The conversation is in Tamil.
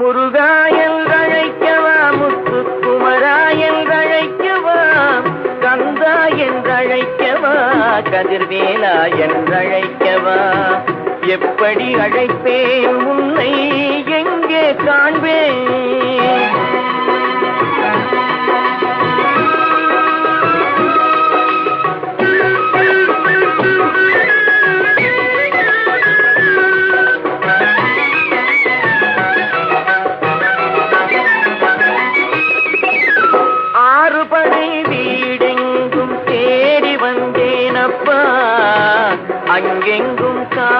முருகா என்றழைக்கவா முத்துக்குமரா என்றழைக்கவா கந்தா என்றழைக்கவா கதிர்வேலா என்றழைக்கவா. எப்படி அழைப்பேன் உன்னை எங்கே காண திருப்படை வீடெங்கும் தேடி வந்தேனப்பா. அங்கெங்கும் கா